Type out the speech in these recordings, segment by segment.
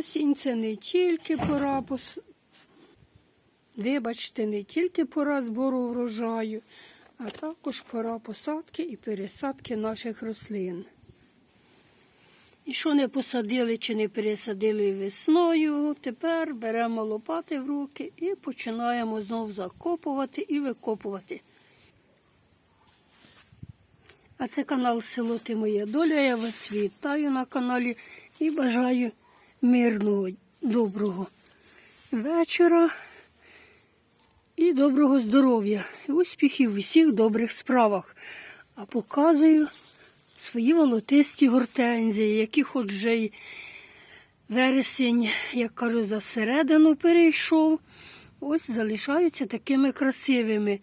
Осінь це не тільки пора. Вибачте, не тільки пора збору врожаю, а також пора посадки і пересадки наших рослин. І що не посадили чи не пересадили весною, тепер беремо лопати в руки і починаємо знов закопувати і викопувати. А це канал Село Ти Моя Доля. Я вас вітаю на каналі і бажаю мирного, доброго вечора і доброго здоров'я, успіхів у всіх добрих справах. А показую свої волотисті гортензії, які хоч вже й вересень, як кажуть, за середину перейшов. Ось залишаються такими красивими.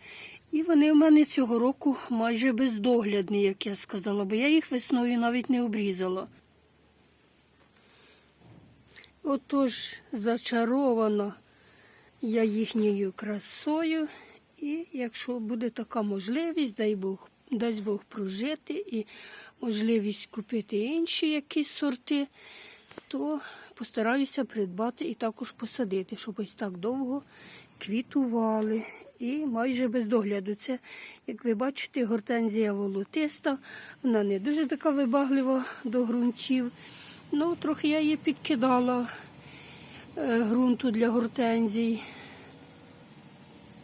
І вони в мене цього року майже бездоглядні, як я сказала, бо я їх весною навіть не обрізала. Отож, зачарована я їхньою красою. І якщо буде така можливість, дай Бог, дасть Бог прожити і можливість купити інші якісь сорти, то постараюся придбати і також посадити, щоб ось так довго квітували. І майже без догляду. Це, як ви бачите, гортензія волотиста. Вона не дуже така вибаглива до ґрунтів. Ну, трохи я її підкидала е, ґрунту для гортензій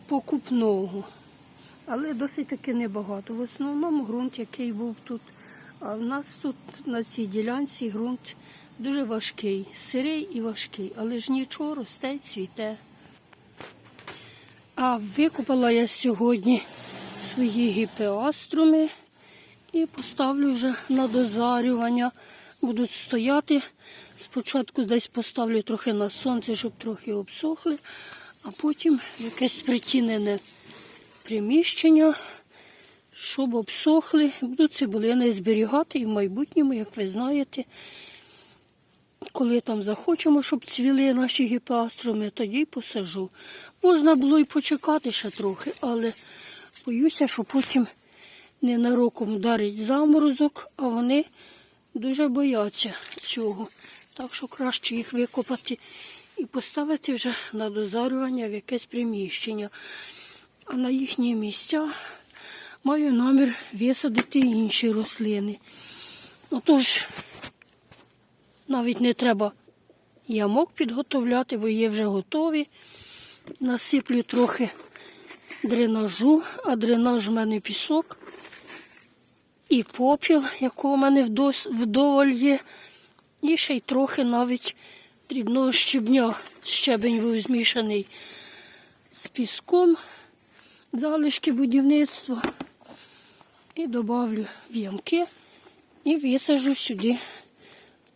покупного. Але досить таки небагато. В основному ґрунт, який був тут. А в нас тут на цій ділянці ґрунт дуже важкий, сирий і важкий, але ж нічого росте, цвіте. А викопала я сьогодні свої гіпеаструми і поставлю вже на дозарювання. Будуть стояти. Спочатку десь поставлю трохи на сонце, щоб трохи обсохли, а потім якесь притінене приміщення, щоб обсохли. Буду цибулини зберігати і в майбутньому, як ви знаєте, коли там захочемо, щоб цвіли наші гіпеаструми, тоді й посажу. Можна було й почекати ще трохи, але боюся, що потім ненароком вдарить заморозок, а вони дуже бояться цього. Так що краще їх викопати і поставити вже на дозарювання в якесь приміщення. А на їхні місця маю намір висадити інші рослини. Отож, навіть не треба ямок підготовляти, бо є вже готові. Насиплю трохи дренажу, а дренаж в мене пісок і попіл, якого в мене вдоволь є. І ще й трохи навіть дрібного щебня. Щебень був змішаний з піском, залишки будівництва. І додавлю в ямки і висажу сюди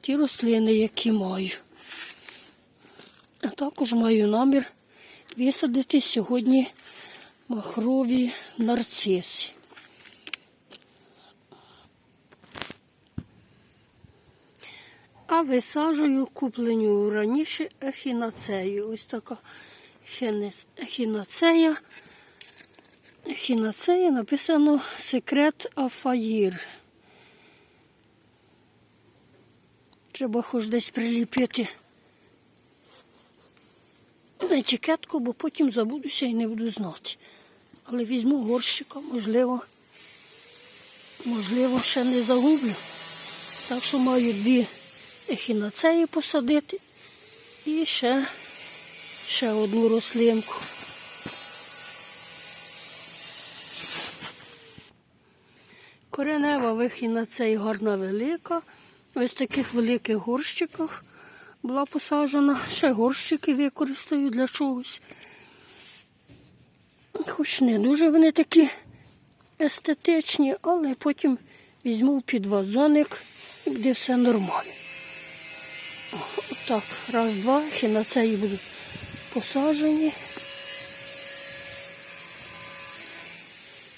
ті рослини, які маю. А також маю намір висадити сьогодні махрові нарциси. Висаджую купленю раніше ехінацею. Ось така ехінацея. Ехінацея написано секрет Афаїр. Треба хоч десь приліпити етикетку, бо потім забудуся і не буду знати. Але візьму горщика, можливо, можливо, ще не загублю. Так що маю дві ехінацеї посадити і ще, ще одну рослинку. Коренева вихінацей гарна велика. Ось в таких великих горщиках була посаджена. Ще горщики використаю для чогось. Хоч не дуже вони такі естетичні, але потім візьму під вазоник і буде все нормально. Отак, раз, два, хінацеї будуть посаджені.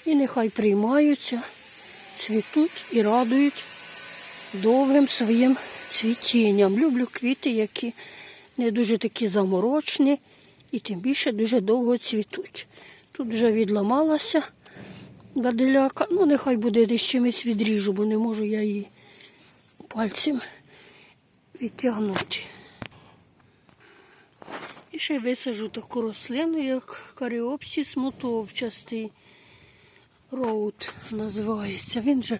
І нехай приймаються, цвітуть і радують довгим своїм цвітінням. Люблю квіти, які не дуже такі заморочні і тим більше дуже довго цвітуть. Тут вже відламалася баделяка. Ну, нехай буде десь чимось відріжу, бо не можу я її пальцем відтягнути. І ще висажу таку рослину, як каріопсіс мотовчастий. Роуд називається. Він же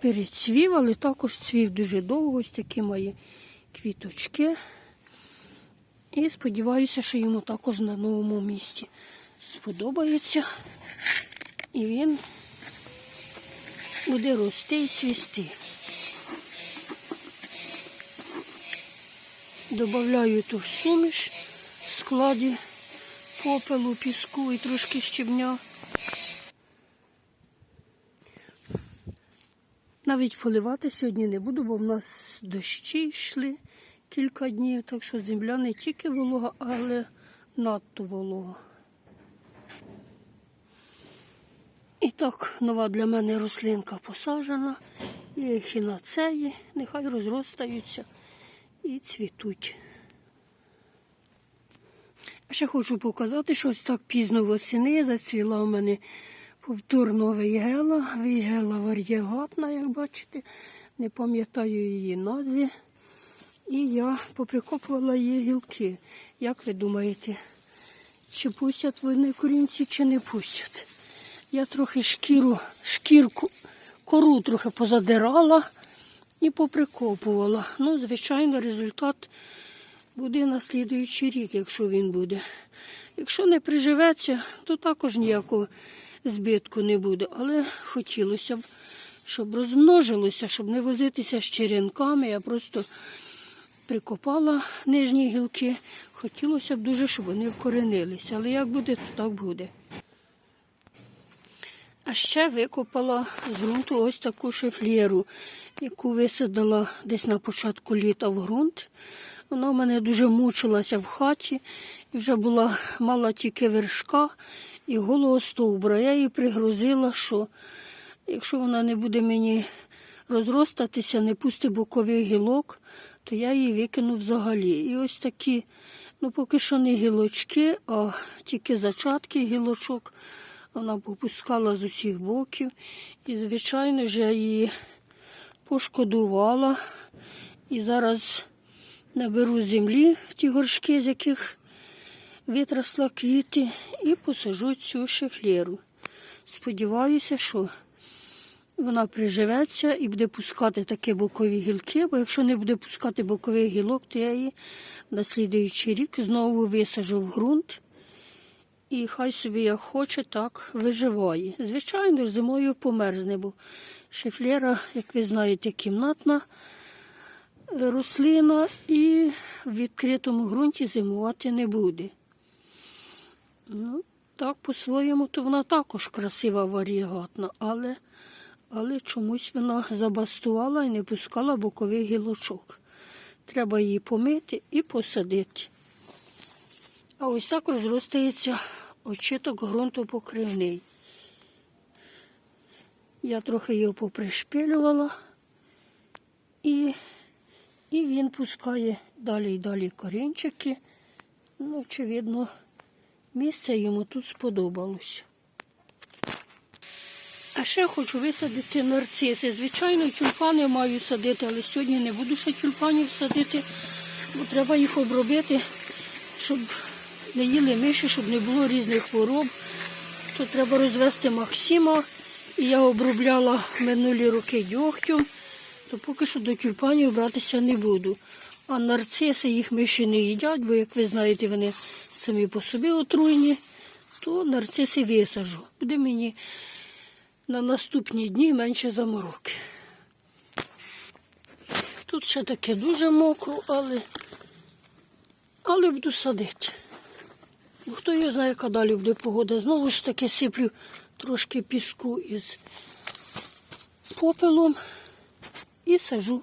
перецвів, але також цвів дуже довго, ось такі мої квіточки. І сподіваюся, що йому також на новому місці сподобається. І він буде рости і цвісти. Добавляю ту ж суміш в складі попелу, піску і трошки щебня. Навіть поливати сьогодні не буду, бо в нас дощі йшли кілька днів, так що земля не тільки волога, але надто волога. І так, нова для мене рослинка посаджена. Є хінацеї, нехай розростаються і цвітуть. Ще хочу показати, що ось так пізно восени зацвіла у мене повторно вейгела. Вейгела вар'єгатна, як бачите. Не пам'ятаю її назві. І я поприкопувала її гілки. Як ви думаєте, чи пустять вони корінці, чи не пустять? Я трохи шкіру, шкірку, кору трохи позадирала і поприкопувала. Ну, звичайно, результат буде на слідуючий рік, якщо він буде. Якщо не приживеться, то також ніякого збитку не буде. Але хотілося б, щоб розмножилося, щоб не возитися з черенками. Я просто прикопала нижні гілки. Хотілося б дуже, щоб вони вкоренилися. Але як буде, то так буде. А ще викопала з ґрунту ось таку шифлєру, яку висадила десь на початку літа в ґрунт. Вона в мене дуже мучилася в хаті вже була мала тільки вершка і голого стовбура. Я її пригрозила, що якщо вона не буде мені розростатися, не пусти бокових гілок, то я її викину взагалі. І ось такі, ну поки що не гілочки, а тільки зачатки гілочок. Вона попускала з усіх боків. І, звичайно ж, я її пошкодувала. І зараз наберу землі в ті горшки, з яких витрасла квіти, і посажу цю шифлєру. Сподіваюся, що вона приживеться і буде пускати такі бокові гілки, бо якщо не буде пускати бокових гілок, то я її на слідуючий рік знову висажу в ґрунт. І хай собі як хоче, так виживає. Звичайно ж, зимою померзне, бо шифлера, як ви знаєте, кімнатна е, рослина і в відкритому ґрунті зимувати не буде. Ну, так, по-своєму, то вона також красива варігатна, але, але чомусь вона забастувала і не пускала бокових гілочок. Треба її помити і посадити. А ось так розростається очиток ґрунтопокривний. Я трохи його попришпилювала і, і він пускає далі і далі корінчики. Ну, очевидно, місце йому тут сподобалося. А ще хочу висадити нарциси. Звичайно, тюльпани маю садити, але сьогодні не буду ще тюльпанів садити, бо треба їх обробити, щоб не їли миші, щоб не було різних хвороб. То треба розвести Максима. І я обробляла минулі роки дьогтю, то поки що до тюльпанів братися не буду. А нарциси їх миші не їдять, бо, як ви знаєте, вони самі по собі отруйні, то нарциси висажу. Буде мені на наступні дні менше замороки. Тут ще таке дуже мокро, але, але буду садити. Хто його знає, яка далі буде погода. Знову ж таки сиплю трошки піску із попелом і сажу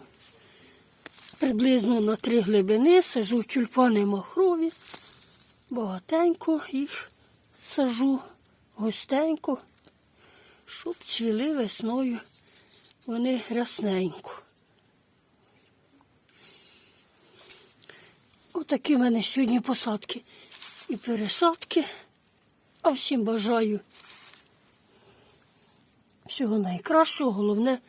приблизно на три глибини, сажу тюльпани махрові, багатенько їх сажу густенько, щоб цвіли весною вони рясненько. Отакі в мене сьогодні посадки і пересадки. А всім бажаю всього найкращого, головне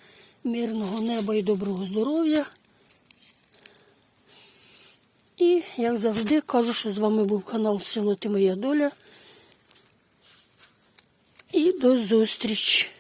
мирного неба і доброго здоров'я. І, як завжди, кажу, що з вами був канал Село Ти Моя Доля. І до зустрічі!